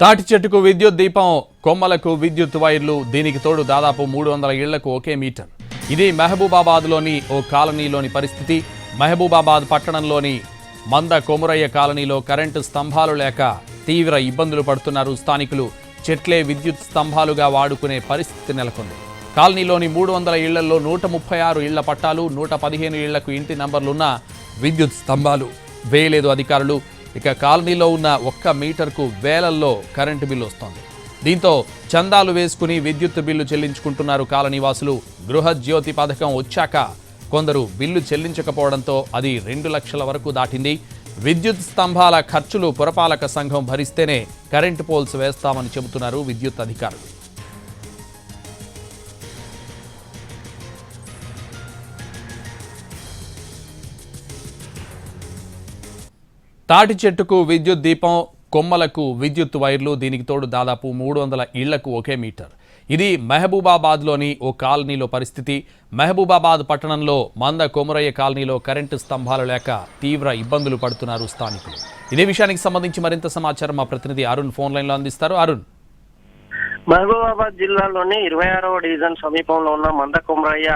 తాటి చెట్టుకు విద్యుత్ దీపం కొమ్మలకు విద్యుత్ వైర్లు దీనికి తోడు దాదాపు మూడు వందల ఇళ్ళకు ఒకే మీటర్. ఇది మహబూబాబాద్లోని ఓ కాలనీలోని పరిస్థితి. మహబూబాబాద్ పట్టణంలోని మంద కొమురయ్య కాలనీలో కరెంటు స్తంభాలు లేక తీవ్ర ఇబ్బందులు పడుతున్నారు స్థానికులు. చెట్లే విద్యుత్ స్తంభాలుగా వాడుకునే పరిస్థితి నెలకొంది. కాలనీలోని మూడు వందల ఇళ్ళలో నూట ముప్పై ఆరు ఇళ్ళ పట్టాలు నూట పదిహేను ఇళ్ళకు ఇంటి నంబర్లున్న విద్యుత్ స్తంభాలు. వేయలేదు అధికారులు. ఇక కాలనీలో ఉన్న ఒక్క మీటర్కు వేలల్లో కరెంటు బిల్లు వస్తోంది. దీంతో చందాలు వేసుకుని విద్యుత్ బిల్లు చెల్లించుకుంటున్నారు కాలనీవాసులు. గృహజ్యోతి పథకం వచ్చాక కొందరు బిల్లు చెల్లించకపోవడంతో అది రెండు లక్షల వరకు దాటింది. విద్యుత్ స్తంభాల ఖర్చులు పురపాలక సంఘం భరిస్తేనే కరెంటు పోల్స్ వేస్తామని చెబుతున్నారు విద్యుత్ అధికారులు. తాటి చెట్టుకు విద్యుత్ దీపం కొమ్మలకు విద్యుత్ వైర్లు దీనికి తోడు దాదాపు మూడు వందల ఇళ్ళకు ఒకే మీటర్. ఇది మహబూబాబాద్లోని ఓ కాలనీలో పరిస్థితి. మహబూబాబాద్ పట్టణంలో మంద కొమరయ్య కాలనీలో కరెంటు స్తంభాలు లేక తీవ్ర ఇబ్బందులు పడుతున్నారు స్థానికులు. ఇదే విషయానికి సంబంధించి మరింత సమాచారం మా ప్రతినిధి అరుణ్ ఫోన్ లైన్లో అందిస్తారు. అరుణ్. మహబూబాబాద్ జిల్లాలోని ఇరవై ఆరవ డివిజన్ సమీపంలో ఉన్న మంద కుమరయ్య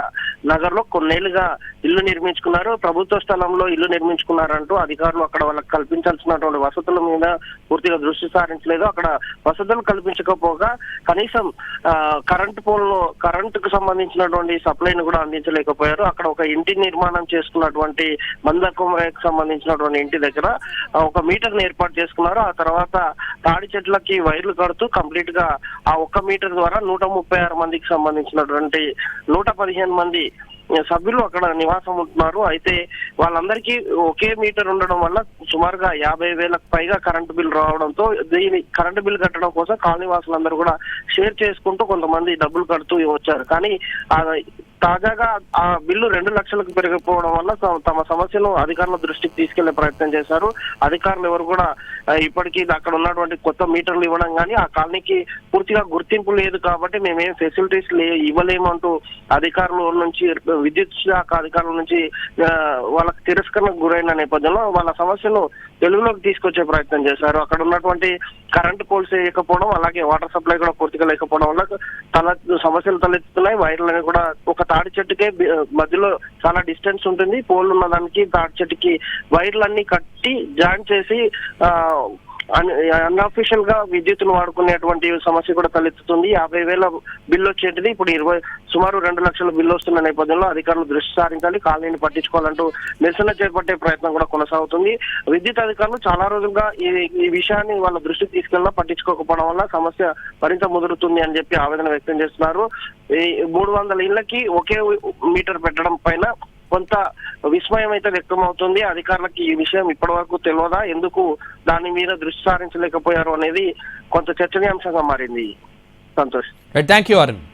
నగర్లో కొన్నేళ్ళుగా ఇల్లు నిర్మించుకున్నారు. ప్రభుత్వ స్థలంలో ఇల్లు నిర్మించుకున్నారంటూ అధికారులు అక్కడ వాళ్ళకి కల్పించాల్సినటువంటి వసతుల మీద పూర్తిగా దృష్టి సారించలేదు. అక్కడ వసతులు కల్పించకపోగా కనీసం ఆ, కరెంటు పోల్ను కరెంటుకు సంబంధించినటువంటి సప్లైని కూడా అందించలేకపోయారు. అక్కడ ఒక ఇంటి నిర్మాణం చేసుకున్నటువంటి మంద కుమరయ్యకు సంబంధించినటువంటి ఇంటి దగ్గర ఒక మీటర్ ఏర్పాటు చేసుకున్నారు. ఆ తర్వాత తాడి చెట్లకి వైర్లు కడుతూ కంప్లీట్గా ఆ ఒక్క మీటర్ ద్వారా నూట ముప్పై ఆరు మందికి సంబంధించినటువంటి నూట పదిహేను మంది సభ్యులు అక్కడ నివాసం ఉంటున్నారు. అయితే వాళ్ళందరికీ ఒకే మీటర్ ఉండడం వల్ల సుమారుగా యాభై వేలకు పైగా కరెంటు బిల్ రావడంతో దీని కరెంటు బిల్ కట్టడం కోసం కాలనీ వాసులందరూ కూడా షేర్ చేసుకుంటూ కొంతమంది డబ్బులు కడుతూ వచ్చారు. కానీ తాజాగా ఆ బిల్లు రెండు లక్షలకు పెరిగిపోవడం వల్ల తమ సమస్యను అధికారుల దృష్టికి తీసుకెళ్ళే ప్రయత్నం చేశారు. అధికారులు ఎవరు కూడా ఇప్పటికీ అక్కడ ఉన్నటువంటి కొత్త మీటర్లు ఇవ్వడం కానీ ఆ కాలనీకి పూర్తిగా గుర్తింపు లేదు కాబట్టి మేమేం ఫెసిలిటీస్ లే ఇవ్వలేము అంటూ అధికారుల నుంచి విద్యుత్ శాఖ అధికారుల నుంచి వాళ్ళకి తిరస్కరణకు గురైన నేపథ్యంలో వాళ్ళ సమస్యను తెలుగులోకి తీసుకొచ్చే ప్రయత్నం చేశారు. అక్కడ ఉన్నటువంటి కరెంట్ పోల్స్ వేయకపోవడం అలాగే వాటర్ సప్లై కూడా పూర్తిగా లేకపోవడం వల్ల తల సమస్యలు తలెత్తుతున్నాయి. వైర్లని కూడా ఒక తాడి చెట్టుకే మధ్యలో చాలా డిస్టెన్స్ ఉంటుంది. పోల్ ఉన్న దానికి తాడి చెట్టుకి వైర్లన్నీ కట్టి జాయిన్ చేసి ఆ అన్అఫీషియల్గా విద్యుత్తును వాడుకునేటువంటి సమస్య కూడా తలెత్తుతుంది. యాభై వేల బిల్లు వచ్చేటిది. ఇప్పుడు ఇరవై సుమారు రెండు లక్షల బిల్లు వస్తున్న నేపథ్యంలో అధికారులు దృష్టి సారించాలి. కాలనీని పట్టించుకోవాలంటూ నిరసన చేపట్టే ప్రయత్నం కూడా కొనసాగుతుంది. విద్యుత్ అధికారులు చాలా రోజులుగా ఈ ఈ విషయాన్ని వాళ్ళ దృష్టికి తీసుకెళ్ళినా పట్టించుకోకపోవడం వల్ల సమస్య మరింత ముదురుతుంది అని చెప్పి ఆవేదన వ్యక్తం చేస్తున్నారు. ఈ మూడు వందల ఇళ్ళకి ఒకే మీటర్ పెట్టడం పైన కొంత విస్మయం అయితే వ్యక్తం అవుతుంది అధికారులకి ఈ విషయం ఇప్పటి వరకు తెలియదా ఎందుకు దాని మీద దృష్టి సారించలేకపోయారు అనేది కొంత చర్చనీయాంశంగా మారింది. సంతోష్. Thank you Arun